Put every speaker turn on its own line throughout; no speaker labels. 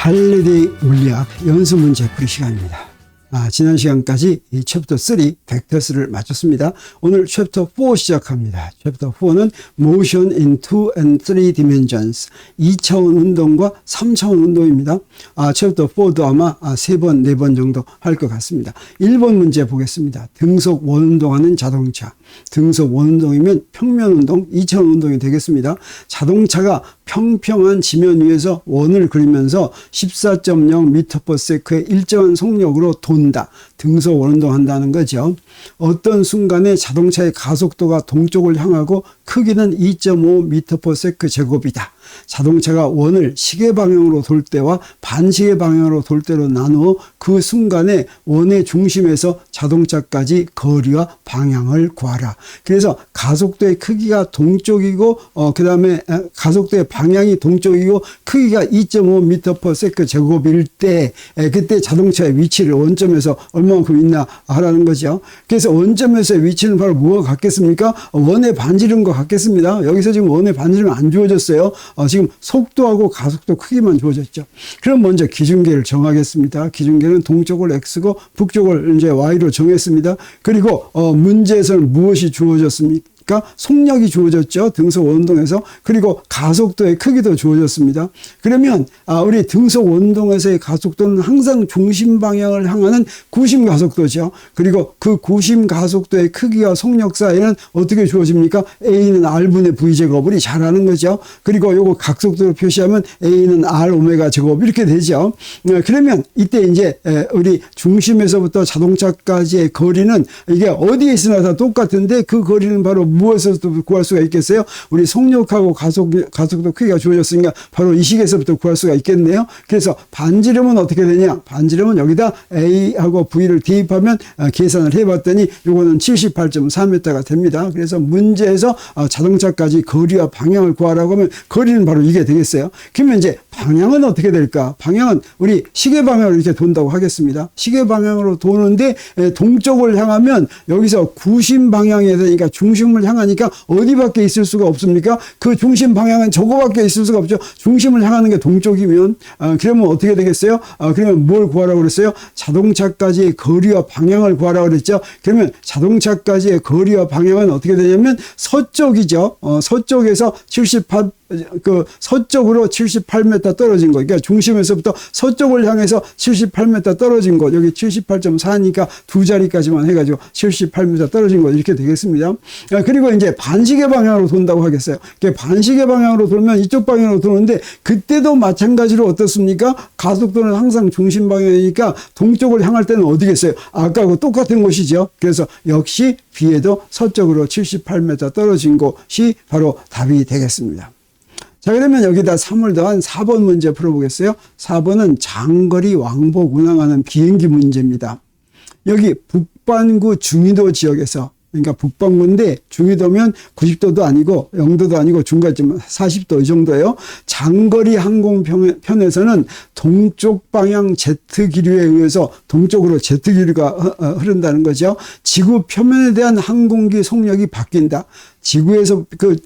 할리데이 물리학 연수 문제 풀이 시간입니다. 아, 지난 시간까지 이 챕터 3 벡터스를 마쳤습니다. 오늘 챕터 4 시작합니다. 챕터 4는 motion in 2 and 3 dimensions 2차원 운동과 3차원 운동입니다. 아, 챕터 4도 아마 아, 3번, 4번 정도 할 것 같습니다. 1번 문제 보겠습니다. 등속 원운동하는 자동차. 등속 원운동이면 평면 운동, 2차원 운동이 되겠습니다. 자동차가 평평한 지면 위에서 원을 그리면서 14.0m/s의 일정한 속력으로 돈다. 등속 원운동한다는 거죠. 어떤 순간에 자동차의 가속도가 동쪽을 향하고 크기는 2.5m/s 제곱이다. 자동차가 원을 시계 방향으로 돌 때와 반시계 방향으로 돌 때로 나누어 그 순간에 원의 중심에서 자동차까지 거리와 방향을 구하라. 그래서 가속도의 크기가 동쪽이고 어 그다음에 가속도의 방 향이 동쪽이고 크기가 2.5m/s 제곱일 때 에, 그때 자동차의 위치를 원점에서 얼마만큼 있나 하라는 거죠. 그래서 원점에서의 위치는 바로 뭐가 같겠습니까? 원의 반지름 과 같겠습니다. 여기서 지금 원의 반지름 안 주어졌어요. 어, 지금 속도하고 가속도 크기만 주어졌죠. 그럼 먼저 기준계를 정하겠습니다. 기준계는 동쪽을 x고 북쪽을 이제 y로 정했습니다. 그리고 어, 문제에서는 무엇이 주어졌습니까? 그러니까 속력이 주어졌죠. 등속 원동에서. 그리고 가속도의 크기도 주어졌습니다. 그러면 아, 우리 등속 원동에서의 가속도는 항상 중심 방향을 향하는 구심 가속도죠. 그리고 그 구심 가속도의 크기와 속력 사이에는 어떻게 주어집니까? A는 R분의 V 제곱을 잘 아는 거죠. 그리고 요거 각속도로 표시하면 A는 R 오메가 제곱 이렇게 되죠. 네, 그러면 이때 이제 우리 중심에서부터 자동차까지의 거리는 이게 어디에 있으나 다 똑같은데 그 거리는 바로 무엇에서부터 구할 수가 있겠어요? 우리 속력하고 가속, 가속도 크기가 주어졌으니까 바로 이 식에서부터 구할 수가 있겠네요. 그래서 반지름은 어떻게 되냐? 반지름은 여기다 A하고 V를 대입하면 어, 계산을 해봤더니 요거는 78.4m가 됩니다. 그래서 문제에서 어, 자동차까지 거리와 방향을 구하라고 하면 거리는 바로 이게 되겠어요. 그러면 이제 방향은 어떻게 될까? 방향은 우리 시계 방향으로 이렇게 돈다고 하겠습니다. 시계 방향으로 도는데 동쪽을 향하면 여기서 구심 방향에 되니까 중심을 향하니까 어디밖에 있을 수가 없습니까? 그 중심 방향은 저거밖에 있을 수가 없죠. 중심을 향하는 게 동쪽이면 아, 그러면 어떻게 되겠어요? 아, 그러면 뭘 구하라고 그랬어요? 자동차까지의 거리와 방향을 구하라고 그랬죠. 그러면 자동차까지의 거리와 방향은 어떻게 되냐면 서쪽이죠. 어, 서쪽에서 78 그 서쪽으로 78m 떨어진 거. 그러니까 중심에서부터 서쪽을 향해서 78m 떨어진 곳. 여기 78.4니까 두 자리까지만 해가지고 78m 떨어진 곳. 이렇게 되겠습니다. 그리고 이제 반시계 방향으로 돈다고 하겠어요. 반시계 방향으로 돌면 이쪽 방향으로 도는데 그때도 마찬가지로 어떻습니까? 가속도는 항상 중심 방향이니까 동쪽을 향할 때는 어디겠어요? 아까하고 똑같은 곳이죠. 그래서 역시 B에도 서쪽으로 78m 떨어진 곳이 바로 답이 되겠습니다. 자, 그러면 여기다 3을 더한 4번 문제 풀어보겠어요. 4번은 장거리 왕복 운항하는 비행기 문제입니다. 여기 북반구 중위도 지역에서 그러니까 북반구인데 중위도면 90도도 아니고 0도도 아니고 중간쯤 40도 이 정도예요. 장거리 항공편에서는 동쪽 방향 제트 기류에 의해서 동쪽으로 제트 기류가 흐른다는 거죠. 지구 표면에 대한 항공기 속력이 바뀐다. 지구에서 그, 그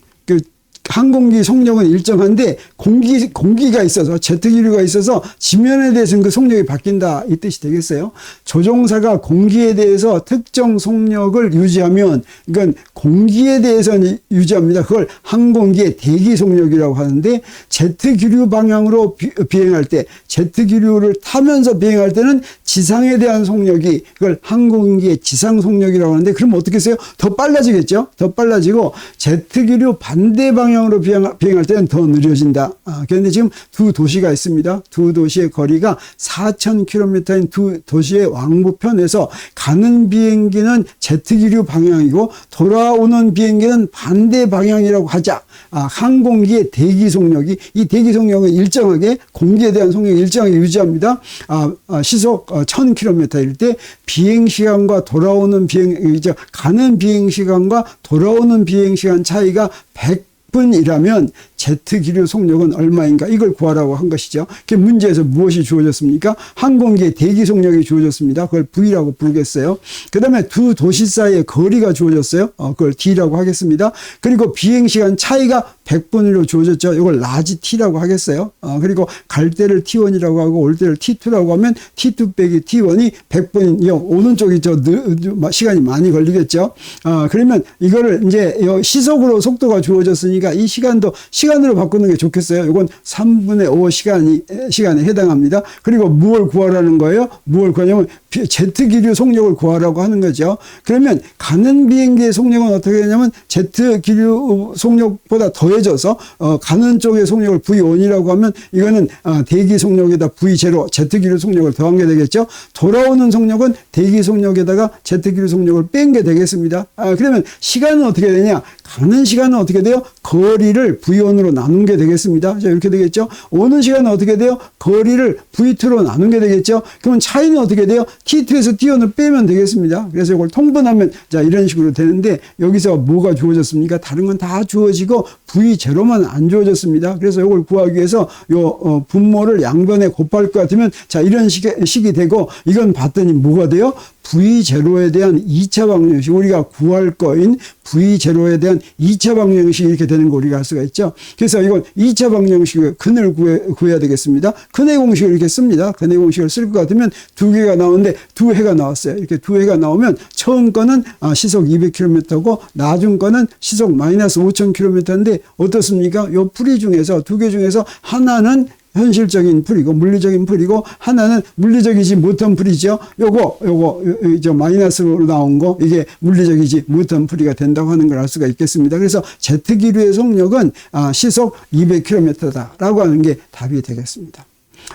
항공기 속력은 일정한데 공기 공기가 있어서 제트 기류가 있어서 지면에 대해서는 그 속력이 바뀐다 이 뜻이 되겠어요. 조종사가 공기에 대해서 특정 속력을 유지하면 이건 공기에 대해서는 유지합니다. 그걸 항공기의 대기 속력이라고 하는데 제트 기류 방향으로 비, 비행할 때 제트 기류를 타면서 비행할 때는 지상에 대한 속력이 그걸 항공기의 지상 속력이라고 하는데 그럼 어떻게 해요? 더 빨라지겠죠? 더 빨라지고 제트 기류 반대 방향 방향으로 비행, 비행할 때는 더 느려진다. 아, 그런데 지금 두 도시가 있습니다. 두 도시의 거리가 4,000km인 두 도시의 왕복편에서 가는 비행기는 제트기류 방향이고 돌아오는 비행기는 반대 방향이라고 하자. 아, 항공기의 대기 속력이 이 대기 속력은 일정하게 공기에 대한 속력을 일정하게 유지합니다. 아, 아 시속 1,000km일 어, 때 비행 시간과 돌아오는 비행 이제 가는 비행 시간과 돌아오는 비행 시간 차이가 100 분이라면 Z 기류 속력은 얼마인가 이걸 구하라고 한 것이죠. 그 문제에서 무엇이 주어졌습니까? 항공기의 대기 속력이 주어졌습니다. 그걸 V라고 부르겠어요. 그 다음에 두 도시 사이의 거리가 주어졌어요. 어, 그걸 D라고 하겠습니다. 그리고 비행 시간 차이가 100분으로 주어졌죠. 이걸 라지 T라고 하겠어요. 어, 그리고 갈 때를 T1이라고 하고 올 때를 T2라고 하면 T2 빼기 T1이 100분이 오는 쪽이 저 느, 시간이 많이 걸리겠죠. 어, 그러면 이거를 이제 시속으로 속도가 주어졌으니까 이 시간도 시간 으로 바꾸는 게 좋겠어요. 이건 3분의 5 시간이 시간에 해당합니다. 그리고 무엇 구하라는 거예요? 무엇 구하냐면 제트 기류 속력을 구하라고 하는 거죠. 그러면 가는 비행기의 속력은 어떻게 되냐면 제트 기류 속력보다 더해져서 어, 가는 쪽의 속력을 V1이라고 하면 이거는 어, 대기 속력에다 V0 제트 기류 속력을 더한 게 되겠죠. 돌아오는 속력은 대기 속력에다가 제트 기류 속력을 뺀 게 되겠습니다. 아, 그러면 시간은 어떻게 되냐? 가는 시간은 어떻게 돼요? 거리를 V1으로 나눈 게 되겠습니다. 자, 이렇게 되겠죠. 오는 시간은 어떻게 돼요? 거리를 V2로 나눈 게 되겠죠. 그러면 차이는 어떻게 돼요? T2에서 T1을 빼면 되겠습니다. 그래서 이걸 통분하면 자, 이런 식으로 되는데 여기서 뭐가 주어졌습니까? 다른 건 다 주어지고 V0만 안 주어졌습니다. 그래서 이걸 구하기 위해서 요 어, 분모를 양변에 곱할 것 같으면 자, 이런 식이, 식이 되고 이건 봤더니 뭐가 돼요? V0에 대한 2차 방정식 우리가 구할 거인 V0에 대한 2차 방정식이 이렇게 되는 거 우리가 알 수가 있죠. 그래서 이건 2차 방정식의 근을 구해, 구해야 되겠습니다. 근의 공식을 이렇게 씁니다. 근의 공식을 쓸 것 같으면 두 개가 나오는데 두 해가 나왔어요. 이렇게 두 해가 나오면 처음 거는 아, 시속 200km고 나중 거는 시속 마이너스 5000km인데 어떻습니까? 요 풀이 중에서 두 개 중에서 하나는 현실적인 풀이고 물리적인 풀이고 하나는 물리적이지 못한 풀이죠. 요거 요거 저 마이너스로 나온 거 이게 물리적이지 못한 풀이가 된다고 하는 걸 알 수가 있겠습니다. 그래서 제트 기류의 속력은 아, 시속 200km다라고 하는 게 답이 되겠습니다.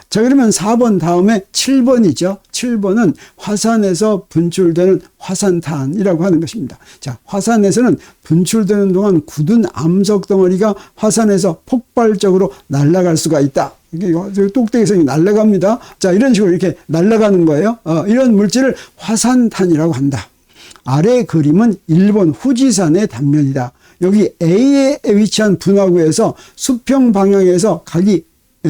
자, 그러면 4번 다음에 7번이죠. 7번은 화산에서 분출되는 화산탄이라고 하는 것입니다. 자, 화산에서는 분출되는 동안 굳은 암석 덩어리가 화산에서 폭발적으로 날아갈 수가 있다. 이게 똑대기에서 날아갑니다. 자, 이런 식으로 이렇게 날아가는 거예요. 어, 이런 물질을 화산탄이라고 한다. 아래 그림은 일본 후지산의 단면이다. 여기 A에 위치한 분화구에서 수평 방향에서 각이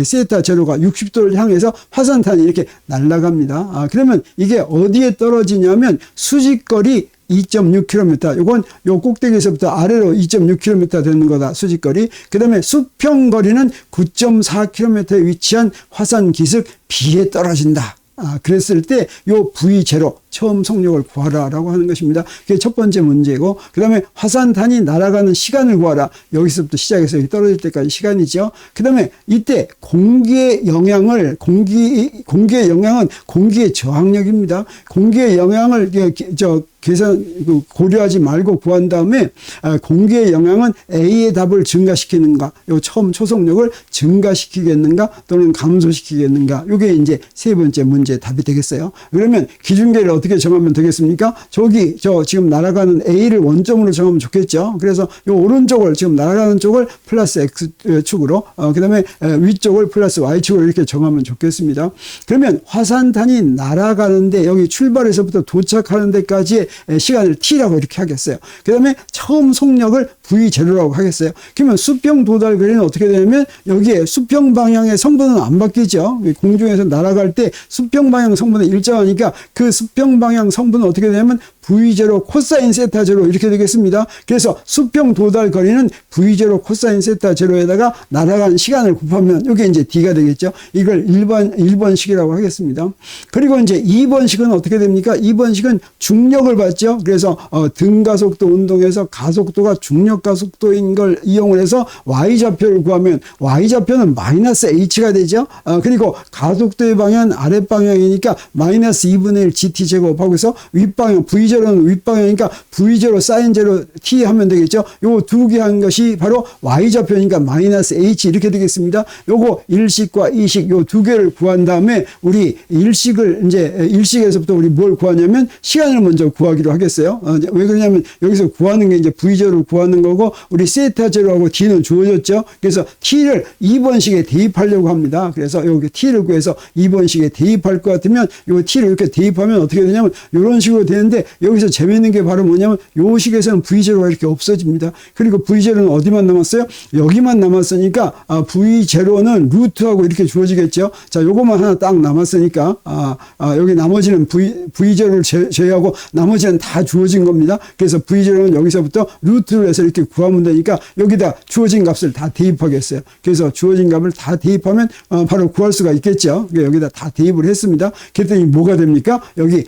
세타 제로가 60도를 향해서 화산탄이 이렇게 날아갑니다. 아, 그러면 이게 어디에 떨어지냐면 수직거리 2.6km. 이건 요 꼭대기에서부터 아래로 2.6km 되는 거다. 수직거리. 그 다음에 수평 거리는 9.4km에 위치한 화산 기슭 B에 떨어진다. 아, 그랬을 때 요 V0 처음 속력을 구하라라고 하는 것입니다. 그게 첫 번째 문제고 그다음에 화산탄이 날아가는 시간을 구하라. 여기서부터 시작해서 떨어질 때까지 시간이죠. 그다음에 이때 공기의 영향을 공기 공기의 영향은 공기의 저항력입니다. 공기의 영향을 저 계산 그 고려하지 말고 구한 다음에 아, 공기의 영향은 A의 답을 증가시키는가, 요 처음 초속력을 증가시키겠는가 또는 감소시키겠는가. 요게 이제 세 번째 문제 답이 되겠어요. 그러면 기준계를 어떻게 정하면 되겠습니까? 저기 저 지금 날아가는 A를 원점으로 정하면 좋겠죠. 그래서 요 오른쪽을 지금 날아가는 쪽을 플러스 X축으로 어, 그다음에 위쪽을 플러스 Y축으로 이렇게 정하면 좋겠습니다. 그러면 화산탄이 날아가는데 여기 출발에서부터 도착하는 데까지의 시간을 T라고 이렇게 하겠어요. 그다음에 처음 속력을 V0라고 하겠어요. 그러면 수평 도달 거리는 어떻게 되냐면 여기에 수평 방향의 성분은 안 바뀌죠. 공중에서 날아갈 때 수평 방향 성분은 일정하니까 그 수평 방향 성분은 어떻게 되냐면 V0 코사인 세타 제로 이렇게 되겠습니다. 그래서 수평 도달 거리는 V0 코사인 세타 제로에다가 날아간 시간을 곱하면 이게 이제 D가 되겠죠. 이걸 1번 1번식이라고 하겠습니다. 그리고 이제 2번식은 어떻게 됩니까? 2번식은 중력을 받죠. 그래서 어, 등가속도 운동에서 가속도가 중력 가속도인 걸 이용을 해서 y 좌표를 구하면 y 좌표는 마이너스 h가 되죠. 어, 그리고 가속도의 방향은 아랫 방향이니까 마이너스 2분의 1 gt 제곱하고서 윗방향 v V제로는 윗방향이니까 V제로 사인 제로 T 하면 되겠죠. 요두개 한 것이 바로 Y좌표니까 마이너스 H 이렇게 되겠습니다. 요거 일식과 이식 요 두 개를 구한 다음에 우리 일식을 이제 일식에서부터 우리 뭘 구하냐면 시간을 먼저 구하기로 하겠어요. 어, 왜 그러냐면 여기서 구하는 게 이제 V제로 구하는 거고 우리 세타 제로하고 D는 주어졌죠. 그래서 T를 2번식에 대입하려고 합니다. 그래서 여기 T를 구해서 2번식에 대입할 것 같으면 요 T를 이렇게 대입하면 어떻게 되냐면 이런 식으로 되는데 여기서 재미있는 게 바로 뭐냐면 요 식에서는 V0가 이렇게 없어집니다. 그리고 V0는 어디만 남았어요? 여기만 남았으니까 아, V0는 루트하고 이렇게 주어지겠죠. 자, 요것만 하나 딱 남았으니까 아, 아, 여기 나머지는 V, V0를 제, 제외하고 나머지는 다 주어진 겁니다. 그래서 V0는 여기서부터 루트를 해서 이렇게 구하면 되니까 여기다 주어진 값을 다 대입하겠어요. 그래서 주어진 값을 다 대입하면 어, 바로 구할 수가 있겠죠. 여기다 다 대입을 했습니다. 그랬더니 뭐가 됩니까? 여기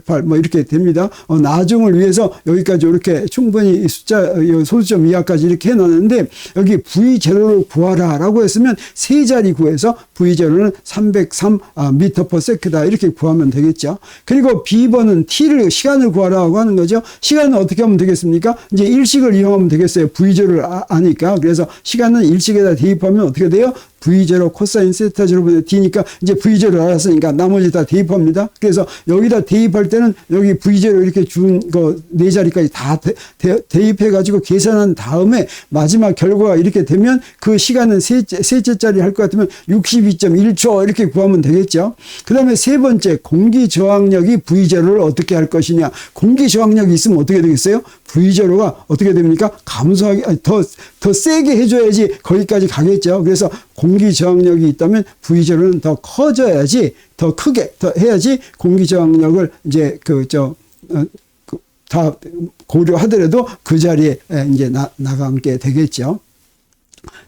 302.8588 뭐 이렇게 됩니다. 어, 나중을 위해서 여기까지 이렇게 충분히 이 숫자 어, 소수점 이하까지 이렇게 해놨는데 여기 V0를 구하라라고 했으면 세 자리 구해서 V0는 303 아, 미터 퍼 세크다 이렇게 구하면 되겠죠. 그리고 B번은 T를 시간을 구하라고 하는 거죠. 시간은 어떻게 하면 되겠습니까? 이제 일식을 이용하면 되겠어요. V0를 아, 아니까 그래서 시간은 일식에다 대입하면 어떻게 돼요? V0 코사인 세타 제로 분의 D니까 이제 V0를 알았으니까 나머지 다 대입합니다. 그래서 여기다 대입할 때는 여기 V0 이렇게 준 거 네 자리까지 다 대, 입해 가지고 계산한 다음에 마지막 결과가 이렇게 되면 그 시간은 셋째, 셋째 자리 할 것 같으면 62.1초 이렇게 구하면 되겠죠. 그 다음에 세 번째 공기 저항력이 V0를 어떻게 할 것이냐. 공기 저항력이 있으면 어떻게 되겠어요? V0가 어떻게 됩니까? 감소하기, 아니, 더, 더 세게 해줘야지 거기까지 가겠죠. 그래서 공기 저항력이 있다면 V0는 더 커져야지, 더 크게, 더 해야지 공기 저항력을 이제 그, 저, 어, 그, 다 고려하더라도 그 자리에 이제 나, 나가게 되겠죠.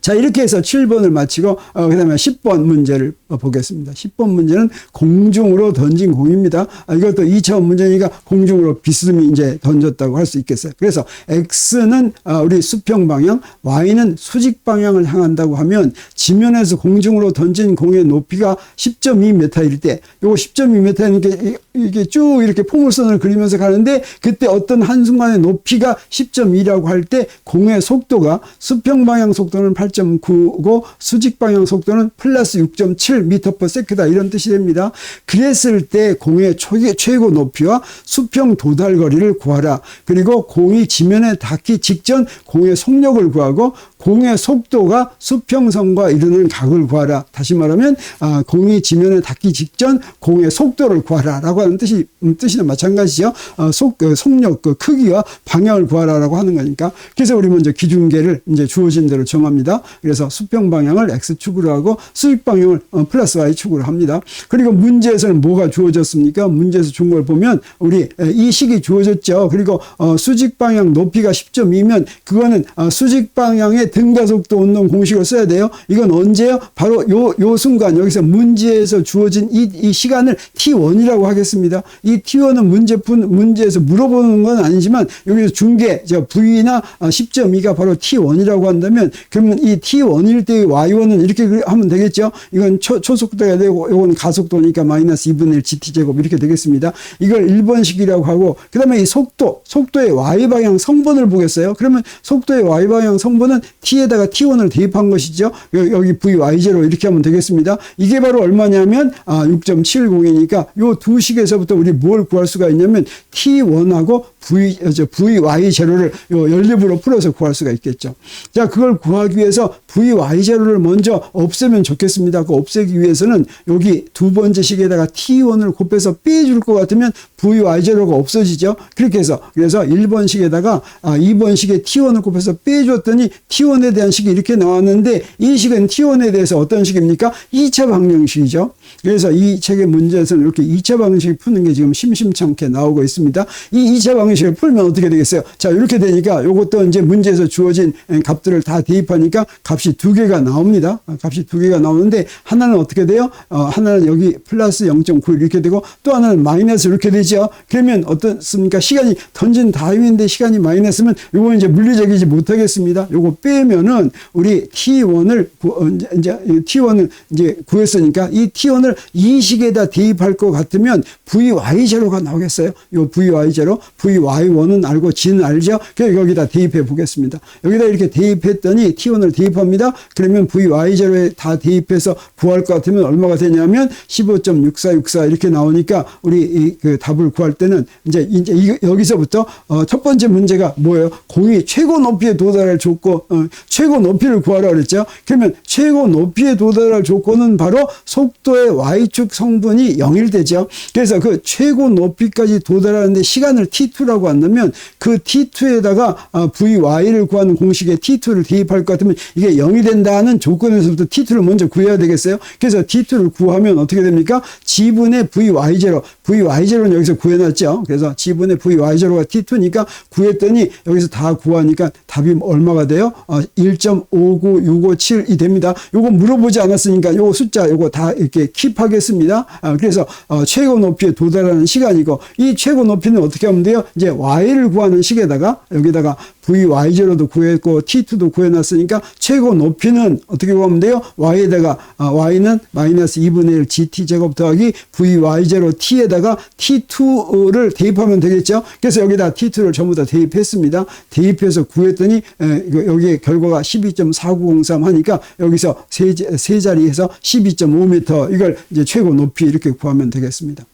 자, 이렇게 해서 7번을 마치고, 어, 그 다음에 10번 문제를 보겠습니다. 10번 문제는 공중으로 던진 공입니다. 아, 이것도 2차원 문제니까 공중으로 비스듬히 이제 던졌다고 할 수 있겠어요. 그래서 X는 어, 우리 수평 방향, Y는 수직 방향을 향한다고 하면 지면에서 공중으로 던진 공의 높이가 10.2m일 때, 요거 10.2m니까 이게 쭉 이렇게 포물선을 그리면서 가는데 그때 어떤 한순간의 높이가 10.2라고 할 때 공의 속도가 수평 방향 속도는 8.9고 수직 방향 속도는 플러스 6.7m per sec다 이런 뜻이 됩니다. 그랬을 때 공의 최고 높이와 수평 도달 거리를 구하라. 그리고 공이 지면에 닿기 직전 공의 속력을 구하고 공의 속도가 수평선과 이르는 각을 구하라. 다시 말하면 아, 공이 지면에 닿기 직전 공의 속도를 구하라라고 하는 뜻이 음, 뜻이나 마찬가지죠. 어, 속 그, 속력 그 크기와 방향을 구하라라고 하는 거니까. 그래서 우리 먼저 기준계를 이제 주어진 대로 정합니다. 그래서 수평 방향을 x 축으로 하고 수직 방향을 어, 플러스 y 축으로 합니다. 그리고 문제에서는 뭐가 주어졌습니까? 문제에서 준 걸 보면 우리 이 식이 주어졌죠. 그리고 어, 수직 방향 높이가 10.2면 그거는 어, 수직 방향의 등가속도 운동 공식을 써야 돼요. 이건 언제요? 바로 요, 요 순간 여기서 문제에서 주어진 이, 이 시간을 t1이라고 하겠습니다. 이 t1은 문제푼 문제에서 물어보는 건 아니지만 여기서 중계 저 v나 10.2가 바로 t1이라고 한다면 그러면 이 t1일 때의 y1은 이렇게 하면 되겠죠. 이건 초, 초속도가 되고 이건 가속도니까 마이너스 2분의 1 gt 제곱 이렇게 되겠습니다. 이걸 1번식이라고 하고 그 다음에 이 속도 속도의 y 방향 성분을 보겠어요. 그러면 속도의 y 방향 성분은 t에다가 t1을 대입한 것이죠. 여기 vy제로 이렇게 하면 되겠습니다. 이게 바로 얼마냐면 아, 6.70이니까 요 두 식에서부터 우리 뭘 구할 수가 있냐면 t1하고 v 저 vy 제로를 요 연립으로 풀어서 구할 수가 있겠죠. 자, 그걸 구하기 위해서 vy 제로를 먼저 없애면 좋겠습니다. 그 없애기 위해서는 여기 두 번째 식에다가 t1을 곱해서 빼줄 것 같으면 vy 제로가 없어지죠. 그렇게 해서 그래서 1번식에다가 아, 2번식에 t1을 곱해서 빼줬더니 t1에 대한 식이 이렇게 나왔는데 이 식은 t1에 대해서 어떤 식입니까? 2차 방정식이죠. 그래서 이 책의 문제에서는 이렇게 2차 방정식을 푸는 게 지금 심심찮게 나오고 있습니다. 이 2차 방정식을 풀면 어떻게 되겠어요? 자, 이렇게 되니까 이것도 이제 문제에서 주어진 값들을 다 대입하니까 값이 두 개가 나옵니다. 값이 두 개가 나오는데 하나는 어떻게 돼요? 어, 하나는 여기 플러스 0.9 이렇게 되고 또 하나는 마이너스 이렇게 되죠. 그러면 어떻습니까? 시간이 던진 다음인데 시간이 마이너스면 이거 이제 물리적이지 못하겠습니다. 요거 빼면은 우리 T1을 어, 이제 T1을 이제 구했으니까 이 T1 을이 식에다 대입할 것 같으면 VY0가 나오겠어요. 요 VY0, VY1은 알고 G는 알죠? 그래서 여기다 대입해 보겠습니다. 여기다 이렇게 대입했더니 T1을 대입합니다. 그러면 VY0에 다 대입해서 구할 것 같으면 얼마가 되냐면 15.6464 이렇게 나오니까 우리 이 그 답을 구할 때는 이제 이제 이- 여기서부터 어, 첫 번째 문제가 뭐예요? 공이 최고 높이에 도달할 조건, 어, 최고 높이를 구하라 그랬죠. 그러면 최고 높이에 도달할 조건은 바로 속도의 y축 성분이 0일 되죠. 그래서 그 최고 높이까지 도달하는데 시간을 t2라고 한다면 그 t2에다가 아, vy를 구하는 공식에 t2를 대입할 것 같으면 이게 0이 된다는 조건에서부터 t2를 먼저 구해야 되겠어요. 그래서 t2를 구하면 어떻게 됩니까? 지분의 vy0, vy0는 여기서 구해놨죠. 그래서 지분의 vy0가 t2니까 구했더니 여기서 다 구하니까 답이 얼마가 돼요? 어, 1.59657이 됩니다. 요거 물어보지 않았으니까 요거 숫자 요거 다 이렇게 킵하겠습니다. 아, 그래서 어, 최고 높이에 도달하는 시간이고 이 최고 높이는 어떻게 하면 돼요? 이제 y를 구하는 식에다가 여기다가 VY0도 구했고 T2도 구해놨으니까 최고 높이는 어떻게 구하면 돼요? Y에다가 아, Y는 마이너스 2분의 1 GT 제곱 더하기 VY0 T에다가 T2를 대입하면 되겠죠? 그래서 여기다 T2를 전부 다 대입했습니다. 대입해서 구했더니 에, 여기에 결과가 12.4903 하니까 여기서 세, 자- 세 자리에서 12.5m 이걸 이제 최고 높이 이렇게 구하면 되겠습니다.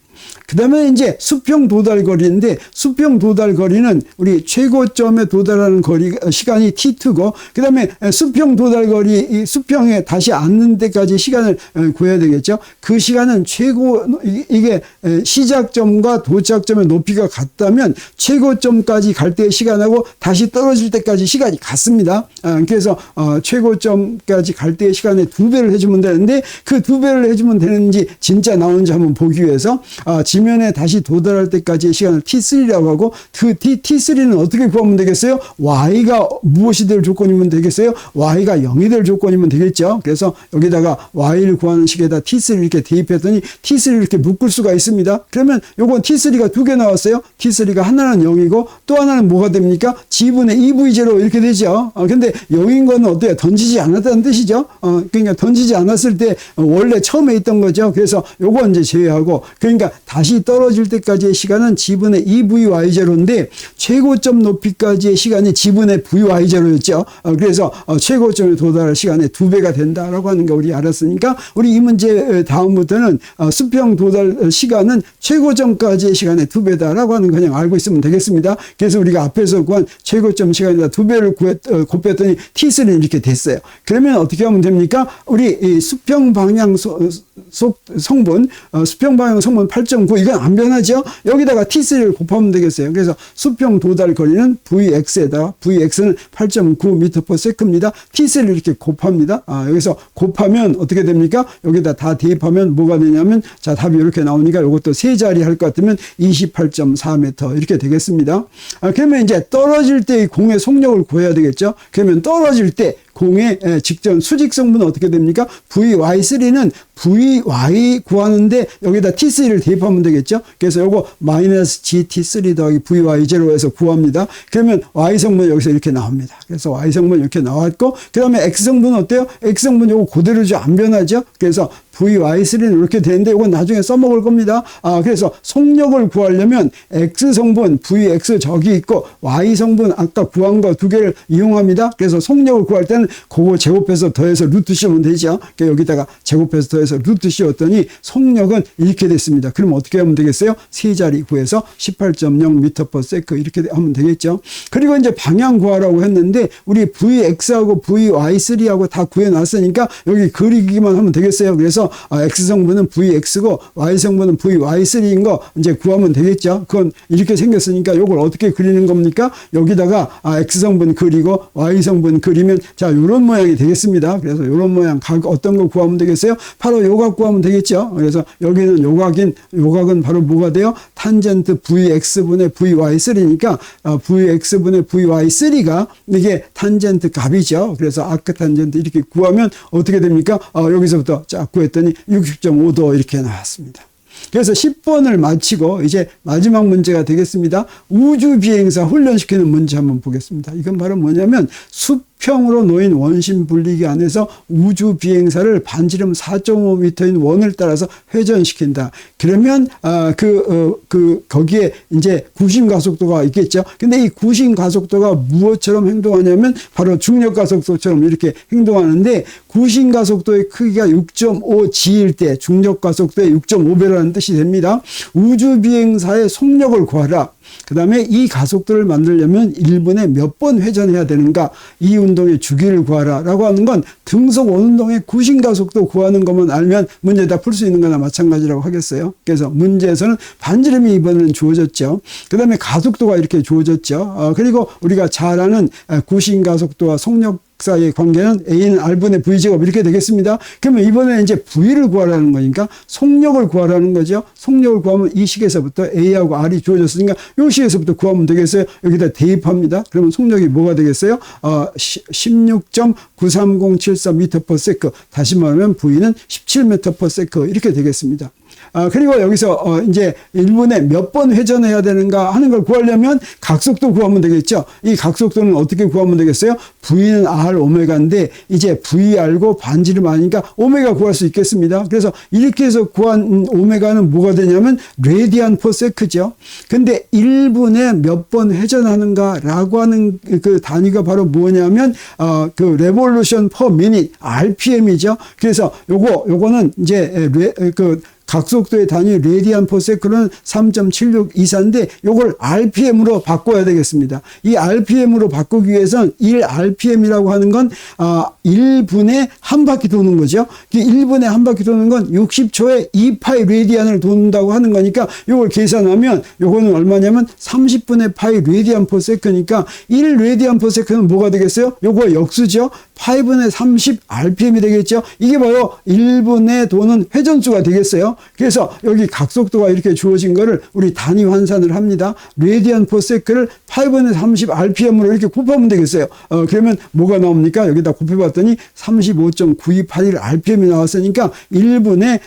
그 다음에 이제 수평 도달 거리인데 수평 도달 거리는 우리 최고점에 도달하는 거리 어, 시간이 t2고 그 다음에 수평 도달 거리 이 수평에 다시 앉는 데까지 시간을 어, 구해야 되겠죠. 그 시간은 최고 이- 이게 에, 시작점과 도착점의 높이가 같다면 최고점까지 갈 때의 시간하고 다시 떨어질 때까지 시간이 같습니다. 아, 그래서 어, 최고점까지 갈 때의 시간의 두 배를 해주면 되는데 그 두 배를 해주면 되는지 진짜 나오는지 한번 보기 위해서 아, 지면에 다시 도달할 때까지의 시간을 t3라고 하고 그 t, t3는 어떻게 구하면 되겠어요? y가 무엇이 될 조건이면 되겠어요? y가 0이 될 조건이면 되겠죠. 그래서 여기다가 y를 구하는 식에다 t3를 이렇게 대입했더니 t3를 이렇게 묶을 수가 있습니다. 그러면 요건 t3가 두 개 나왔어요. t3가 하나는 0이고 또 하나는 뭐가 됩니까? 지분의 2v0 이렇게 되죠. 어, 근데 0인 거는 어때요? 던지지 않았다는 뜻이죠. 어, 그러니까 던지지 않았을 때 어, 원래 처음에 있던 거죠. 그래서 요거 이제 제외하고 그러니까 다시 떨어질 때까지의 시간은 지분의 2vy0인데 최고점 높이까지의 시간이 지분의 vy0였죠. 어, 그래서 어, 최고점에 도달할 시간의 두 배가 된다라고 하는 거 우리 알았으니까 우리 이 문제 다음부터는 어, 수평 도달 시간은 최고점까지의 시간의 두 배다라고 하는 거 그냥 알고 있으면 되겠습니다. 그래서 우리가 앞에서 구한 최고점 시간이다 두 배를 구했, 어, 곱했더니 t수는 이렇게 됐어요. 그러면 어떻게 하면 됩니까? 우리 이 수평 방향 소, 속 성분 어, 수평 방향 성분 8.9 이건 안 변하죠. 여기다가 t3를 곱하면 되겠어요. 그래서 수평 도달 거리는 vx에다가 vx는 8.9m/s입니다. t3를 이렇게 곱합니다. 아, 여기서 곱하면 어떻게 됩니까? 여기다 다 대입하면 뭐가 되냐면 자 답이 이렇게 나오니까 이것도 세 자리 할 것 같으면 28.4m 이렇게 되겠습니다. 아, 그러면 이제 떨어질 때이 공의 속력을 구해야 되겠죠. 그러면 떨어질 때 공의 에, 직전 수직 성분은 어떻게 됩니까? VY3는 VY 구하는데 여기다 T3를 대입하면 되겠죠? 그래서 요거 마이너스 GT3 더하기 VY0에서 구합니다. 그러면 Y 성분 여기서 이렇게 나옵니다. 그래서 Y 성분 이렇게 나왔고, 그 다음에 X 성분 어때요? X 성분 요거 그대로죠? 안 변하죠? 그래서 VY3는 이렇게 되는데 이건 나중에 써먹을 겁니다. 아, 그래서 속력을 구하려면 X 성분, VX 저기 있고 Y 성분 아까 구한 거 두 개를 이용합니다. 그래서 속력을 구할 때는 그거 제곱해서 더해서 루트 씌우면 되죠. 그러니까 여기다가 제곱해서 더해서 루트 씌웠더니 속력은 이렇게 됐습니다. 그럼 어떻게 하면 되겠어요? 세 자리 구해서 18.0m/s 이렇게 하면 되겠죠. 그리고 이제 방향 구하라고 했는데 우리 VX하고 VY3하고 다 구해놨으니까 여기 그리기만 하면 되겠어요. 그래서 아, X 성분은 VX고 Y 성분은 VY3인 거 이제 구하면 되겠죠. 그건 이렇게 생겼으니까 이걸 어떻게 그리는 겁니까? 여기다가 아, X 성분 그리고 Y 성분 그리면 자 이런 모양이 되겠습니다. 그래서 이런 모양 각 어떤 거 구하면 되겠어요? 바로 요각 구하면 되겠죠. 그래서 여기는 요각인 요각은 바로 뭐가 돼요? 탄젠트 VX분의 VY3니까 어, VX분의 VY3가 이게 탄젠트 값이죠. 그래서 아크 탄젠트 이렇게 구하면 어떻게 됩니까? 어, 여기서부터 쫙 구했 더니 60.5도 이렇게 나왔습니다. 그래서 10번을 마치고 이제 마지막 문제가 되겠습니다. 우주 비행사 훈련시키는 문제 한번 보겠습니다. 이건 바로 뭐냐면 수평으로 놓인 원심 분리기 안에서 우주 비행사를 반지름 4.5m인 원을 따라서 회전시킨다. 그러면 아그 어, 그 거기에 이제 구심 가속도가 있겠죠. 근데 이 구심 가속도가 무엇처럼 행동하냐면 바로 중력 가속도처럼 이렇게 행동하는데 구신 가속도의 크기가 6.5g일 때 중력 가속도의 6.5배라는 뜻이 됩니다. 우주 비행사의 속력을 구하라. 그 다음에 이 가속도를 만들려면 1분에 몇 번 회전해야 되는가 이 운동의 주기를 구하라 라고 하는 건 등속 원운동의 구신 가속도 구하는 것만 알면 문제 다 풀 수 있는 거나 마찬가지라고 하겠어요. 그래서 문제에서는 반지름이 이번에는 주어졌죠. 그 다음에 가속도가 이렇게 주어졌죠. 어, 그리고 우리가 잘 아는 어, 구신 가속도와 속력 사이의 관계는 A는 R분의 V제곱 이렇게 되겠습니다. 그러면 이번에 이제 V를 구하라는 거니까 속력을 구하라는 거죠. 속력을 구하면 이 식에서부터 A하고 R이 주어졌으니까 이 식에서부터 구하면 되겠어요. 여기다 대입합니다. 그러면 속력이 뭐가 되겠어요? 어, 16.93074m/s. 다시 말하면 V는 17m/s 이렇게 되겠습니다. 아, 그리고 여기서, 어, 이제 1분에 몇 번 회전해야 되는가 하는 걸 구하려면 각속도 구하면 되겠죠. 이 각속도는 어떻게 구하면 되겠어요? V는 R 오메가인데 이제 V 알고 반지름 아니까 오메가 구할 수 있겠습니다. 그래서 이렇게 해서 구한 음, 오메가는 뭐가 되냐면 레디안 퍼 세크죠. 근데 1분에 몇 번 회전하는가 라고 하는 그 단위가 바로 뭐냐면, 어, 그 레볼루션 퍼 미닛, RPM이죠. 그래서 요거, 요거는 이제 레, 그 각속도의 단위 레디안 퍼 세크는 3.7624인데 요걸 RPM으로 바꿔야 되겠습니다. 이 RPM으로 바꾸기 위해선 1RPM이라고 하는 건 아, 1분에 한 바퀴 도는 거죠. 1분에 한 바퀴 도는 건 60초에 2파이 레디안을 돈다고 하는 거니까 요걸 계산하면 요거는 얼마냐면 30분의 파이 레디안 퍼 세크니까 1 레디안 퍼 세크는 뭐가 되겠어요? 요거 역수죠. 8분의 30 RPM이 되겠죠. 이게 바로 1분에 도는 회전수가 되겠어요. 그래서 여기 각속도가 이렇게 주어진 거를 우리 단위 환산을 합니다. 레디안 퍼 세크를 8분의 30 RPM으로 이렇게 곱하면 되겠어요. 어, 그러면 뭐가 나옵니까? 여기다 곱해봤더니 35.9281 RPM이 나왔으니까 1분에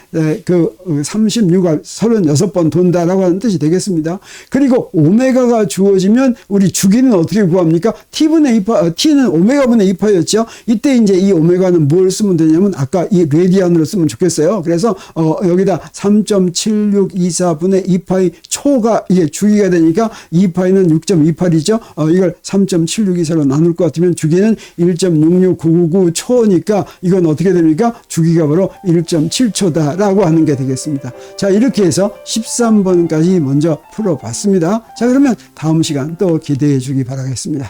그 36알 36번 돈다라고 하는 뜻이 되겠습니다. 그리고 오메가가 주어지면 우리 주기는 어떻게 구합니까? T분의 2파, 어, T는 오메가분의 2파였죠. 이때 이제 이 오메가는 뭘 쓰면 되냐면 아까 이 레디안으로 쓰면 좋겠어요. 그래서 어, 여기다 3.7624분의 2파이 초가 이게 주기가 되니까 2파이는 6.28이죠. 어, 이걸 3.7624로 나눌 것 같으면 주기는 1.66999 초니까 이건 어떻게 됩니까? 주기가 바로 1.7초다라고 하는 게 되겠습니다. 자, 이렇게 해서 13번까지 먼저 풀어봤습니다. 자, 그러면 다음 시간 또 기대해 주기 바라겠습니다.